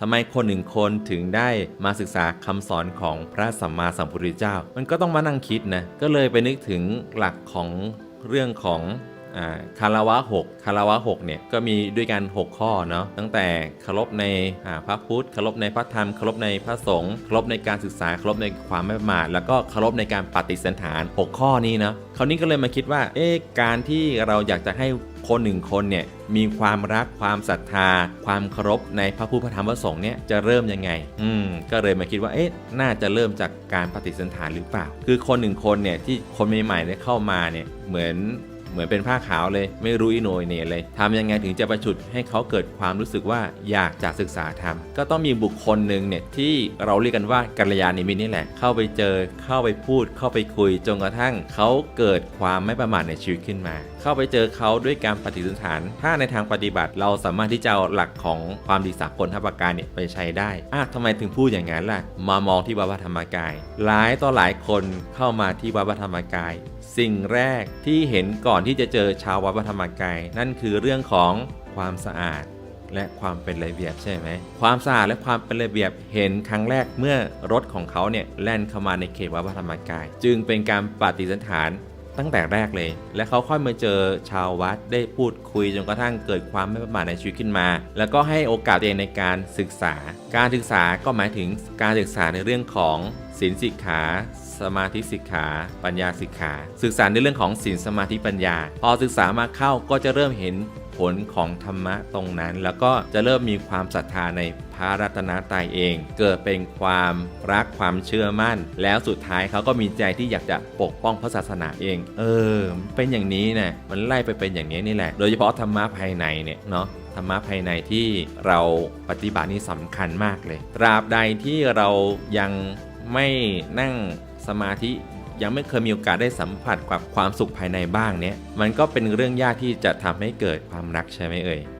ทำไมคนหนึ่งคนถึงได้มาศึกษาคำสอนของพระสัมมาสัมพุทธเจ้า มันก็ต้องมานั่งคิดนะ ก็เลยไปนึกถึงหลักของเรื่องของ คาราวะ 6 คาราวะ6เนี่ยก็มีด้วยกัน 6 ข้อเนาะตั้งแต่เคารพในพระพุทธเคารพในพระธรรมเคารพในพระสงฆ์เคารพในการศึกษาเคารพในความไม่ประมาทแล้วก็เคารพในการปฏิสันฐาน 6 ข้อนี้เนาะคราวนี้ก็เลยมาคิดว่าเอ๊ะการที่เราอยากจะให้คนหนึ่งคนเนี่ยมีความรักความศรัทธา ความเคารพในพระพุทธพระธรรมพระสงฆ์เนี่ยจะเริ่มยังไง อืมก็เลยมาคิดว่าเอ๊ะน่าจะเริ่มจากการปฏิสันฐานหรือเปล่า คือคนหนึ่งคนเนี่ยที่คนใหม่ๆเนี่ยเข้ามาเนี่ยเหมือน มือนเป็นผ้าขาวเลย ไม่รู้อีโนยเนี่ยเลยทำยังไงถึงจะประชุดให้เขาเกิดความรู้สึกว่าอยากจะศึกษาธรรมก็ต้องมีบุคคลหนึ่งเนี่ยที่เราเรียกกันว่ากัลยาณมิตรนี่แหละ เข้าไปเจอ เข้าไปพูด เข้าไปคุยจนกระทั่งเขาเกิดความไม่ประมาทในชีวิตขึ้นมา เข้าไปเจอเขาด้วยการปฏิสันฐาน ถ้าในทางปฏิบัติเราสามารถที่จะเอาหลักของความดีสากลทัพประการเนี่ยไปใช้ได้อะทำไมถึงพูดอย่างนั้นล่ะ มามองที่วัดพระธรรมกาย หลายต่อหลายคนเข้ามาที่วัดพระธรรมกาย สิ่งแรกที่เห็นก่อนที่จะเจอชาววัดพระธรรมกายนั่นคือเรื่องของความสะอาดและความเป็นระเบียบใช่ไหม ความสะอาดและความเป็นระเบียบเห็นครั้งแรกเมื่อรถของเขาเนี่ยแล่นเข้ามาในเขตวัดพระธรรมกาย จึงเป็นการปฏิสันฐาน ตั้งแต่แรกเลย และเขาค่อยมาเจอชาววัดได้พูดคุยจนกระทั่งเกิดความไม่ประมาทในชีวิตขึ้นมา แล้วก็ให้โอกาสตัวเองในการศึกษา การศึกษาก็หมายถึงการศึกษาในเรื่องของศีลสิกขาสมาธิสิกขา ปัญญาสิกขา ศึกษาในเรื่องของศีลสมาธิปัญญา พอศึกษามาเข้าก็จะเริ่มเห็นผลของธรรมะตรงนั้น แล้วก็จะเริ่มมีความศรัทธาใน พระรัตนตรัยเอง เกิดเป็นความรักความเชื่อมั่น แล้วสุดท้ายเขาก็มีใจที่อยากจะปกป้องพระศาสนาเอง เออ เป็นอย่างนี้นะมันไล่ไปเป็นอย่างนี้นี่แหละ โดยเฉพาะธรรมะภายในเนี่ยเนาะธรรมะภายในที่เราปฏิบัตินี่สำคัญมากเลย ตราบใดที่เรายังไม่นั่งสมาธิยังไม่เคยมีโอกาสได้สัมผัสกับความสุขภายในบ้างเนี่ย มันก็เป็นเรื่องยากที่จะทำให้เกิดความรักใช่ไหมเอ่ย